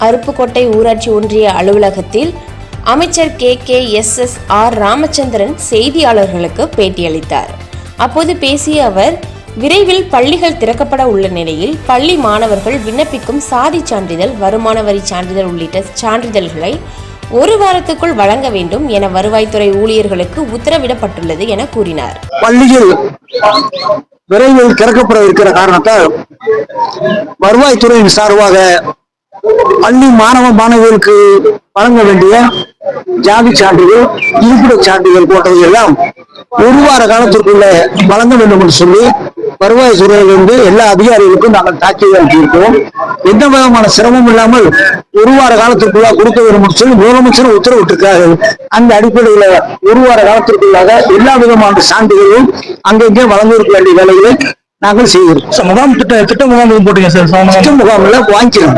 அருப்புக்கோட்டை ஊராட்சி ஒன்றிய அலுவலகத்தில் அமைச்சர் K. K. S. S. R. Ramachandran செய்தியாளர்களுக்கு பேட்டியளித்தார். அப்போது பேசிய அவர் விரைவில் பள்ளிகள் திறக்கப்பட உள்ள நிலையில் பள்ளி மாணவர்கள் விண்ணப்பிக்கும் சாதி சான்றிதழ் வருமான வரி சான்றிதழ் உள்ளிட்ட சான்றிதழ்களை ஒரு வாரத்துக்குள் வழங்க வேண்டும் என வருவாய்த்துறை ஊழியர்களுக்கு உத்தரவிடப்பட்டுள்ளது என கூறினார். பள்ளியில் விரைவில் திறக்கப்பட இருக்கிற காரணத்தால் வருவாய்த்துறையின் சார்பாக பள்ளி மாணவ மாணவிகளுக்கு வழங்க வேண்டிய ஜாதி சான்றிதழ் இருப்பிடச் சான்றிதழ் போன்றவை எல்லாம் ஒரு வார காலத்திற்குள்ள வழங்க வேண்டும் என்று சொல்லி வருவாய்த்துறையிலிருந்து எல்லா அதிகாரிகளுக்கும் நாங்கள் தாக்கீது அனுப்பியிருக்கிறோம். எந்த விதமான சிரமம் இல்லாமல் ஒரு வார காலத்திற்குள்ள கொடுக்க வேண்டும் என்று சொல்லி முதலமைச்சர் உத்தரவிட்டிருக்கார்கள் அந்த அடிப்படையில ஒரு வார காலத்திற்குள்ளாக எல்லா விதமான சான்றிதழும் அங்கங்கே வழங்க வேண்டிய வேலைகளை நாங்கள் செய்கிறோம் முகாம் திட்ட திட்ட முகாம் போட்டீங்க சார்? திட்ட முகாம் முகாமில் வாங்கிக்கலாம்.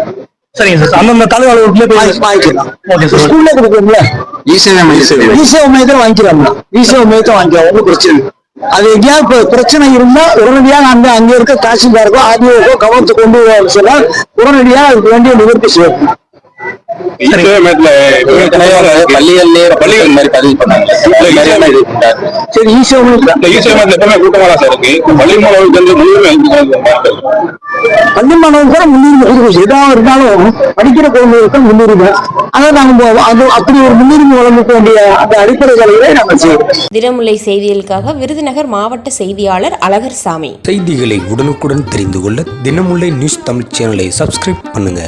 சரிங்க சார் அந்தந்த தாலுகா அலுவலகத்திலே போய் வாங்கிக்கலாம். ஓகே சார் ஸ்கூல்ல கொடுக்குறோம்ல ஈசேவ மையத்தை வாங்கிக்கலாம் ஈசேவ மையத்தை வாங்கிக்கலாம். ஒன்றும் பிரச்சனை. அது எங்கேயாவது இப்ப பிரச்சனை இருந்தா உடனடியாக அந்த அங்க இருக்க தாசில்தாருக்கோ ஆர்டிஓக்கோ கவனத்துக்கு கொண்டு வர சொன்னா உடனடியாக அதுக்கு வேண்டிய நிவர்த்தி செய்யணும் பள்ளிகள்லயே பள்ளிகள். மாதிரி பதிவு பண்ணாங்க. பள்ளி மாதிரி எல்லாம் இது பண்ணாங்க. சரி ஈசேவ மையத்துல இந்த ஈஸியா மாதிரி எப்பவுமே கூட்டமா தான் சார் இருக்கு பள்ளி மாணவர்களுக்கு வந்து முன்னுரிமை அளிக்கணும். பள்ளி மாணவர்கள் முன்னுரிமை எதாவது இருந்தாலும் படிக்கிற குழந்தைகளுக்கு முன்னுரிமை. அதை நாங்க அது அப்படி ஒரு முன்னுரிமை வழங்க வேண்டிய அந்த அடிப்படை வேலைகளை நாங்கள் செய்யறோம் தினமுல்லை செய்திகளுக்காக விருதுநகர் மாவட்ட செய்தியாளர் அழகர் சாமி. செய்திகளை உடனுக்குடன் தெரிந்து கொள்ள தினமுல்லை நியூஸ் தமிழ் சேனலை சப்ஸ்கிரைப் பண்ணுங்க.